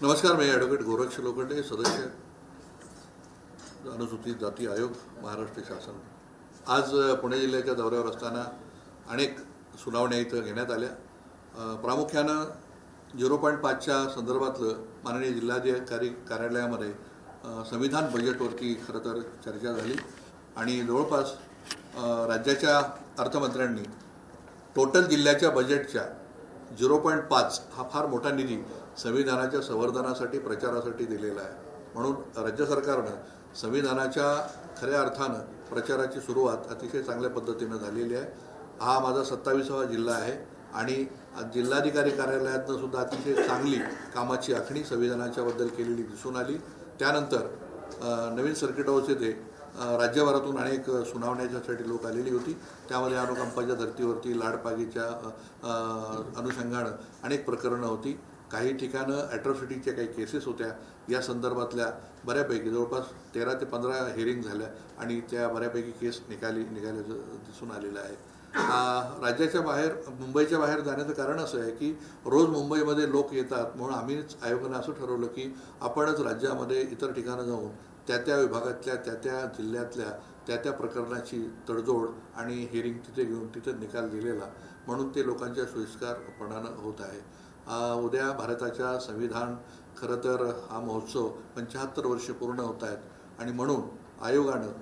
नमस्कार मी ॲडव्होकेट गोरक्ष लोखंडे सदस्य अनुसूचित जाती आयोग महाराष्ट्र शासन. आज पुणे जिल्ह्याच्या दौऱ्यावर असताना अनेक सुनावण्या इथं घेण्यात आल्या. प्रामुख्यानं झिरो पॉईंट पाचच्या संदर्भातलं माननीय जिल्हाधिकारी कार्यालयामध्ये संविधान बजेटवरती खरं तर चर्चा झाली आणि जवळपास राज्याच्या अर्थमंत्र्यांनी टोटल जिल्ह्याच्या बजेटच्या झिरो पॉईंट पाच हा फार मोठा निधी संविधानाच्या संवर्धनासाठी प्रचारासाठी दिलेला आहे. म्हणून राज्य सरकारनं संविधानाच्या खऱ्या अर्थानं प्रचाराची सुरुवात अतिशय चांगल्या पद्धतीनं झालेली आहे. हा माझा सत्तावीसावा जिल्हा आहे आणि जिल्हाधिकारी कार्यालयातनं सुद्धा अतिशय चांगली कामाची आखणी संविधानाच्याबद्दल केलेली दिसून आली. त्यानंतर नवीन सर्किट हाऊस येथे राज्यभरातून अनेक सुनावण्याच्यासाठी लोक आलेली होती. त्यामध्ये अनुकंपाच्या धर्तीवरती लाडपागीच्या अनुषंगानं अनेक प्रकरणं होती. काही ठिकाणं ॲट्रॉसिटीच्या काही केसेस होत्या. या संदर्भातल्या बऱ्यापैकी जवळपास तेरा ते पंधरा हिअरिंग झाल्या आणि त्या बऱ्यापैकी केस निकाली निघाल्याचं दिसून आलेलं आहे. राज्याच्या बाहेर मुंबईच्या बाहेर जाण्याचं कारण असं आहे की रोज मुंबईमध्ये लोक येतात. म्हणून आम्हीच आयोगानं असं ठरवलं की आपणच राज्यामध्ये इतर ठिकाणं जाऊन त्या त्या विभागातल्या त्या त्या जिल्ह्यातल्या त्या त्या प्रकरणाची तडजोड आणि हिअरिंग तिथे घेऊन तिथे निकाल दिलेला. म्हणून ते लोकांच्या सोयीस्कारपणानं होत आहे. उद्या भारताच्या संविधान खरं तर हा महोत्सव पंच्याहत्तर वर्ष पूर्ण होत आहेत. आणि म्हणून आयोगानं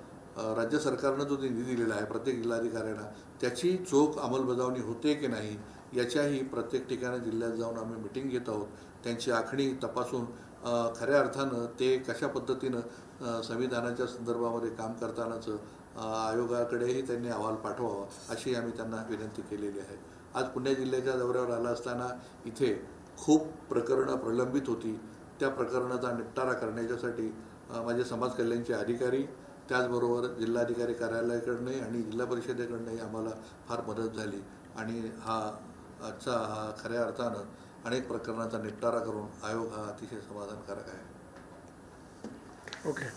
राज्य सरकारनं जो निधी दिलेला आहे प्रत्येक जिल्हाधिकाऱ्यांना त्याची चोख अंमलबजावणी होते की नाही याच्याही प्रत्येक ठिकाणी जिल्ह्यात जाऊन आम्ही मिटिंग घेत आहोत. त्यांची आखणी तपासून खऱ्या अर्थानं ते कशा पद्धतीनं संविधानाच्या संदर्भामध्ये काम करतानाचं आयोगाकडेही त्यांनी अहवाल पाठवावा अशी आम्ही त्यांना विनंती केलेली आहे. आज पुणे जिल्ह्याच्या दौऱ्यावर आला असताना इथे खूप प्रकरणं प्रलंबित होती. त्या प्रकरणाचा निपटारा करण्याच्यासाठी माझे समाज कल्याणचे अधिकारी त्याचबरोबर जिल्हाधिकारी कार्यालयाकडनंही आणि जिल्हा परिषदेकडनंही आम्हाला फार मदत झाली. आणि हा आजचा हा खऱ्या अर्थानं अनेक प्रकरणाचा निपटारा करून आयोग हा अतिशय समाधानकारक आहे. ओके.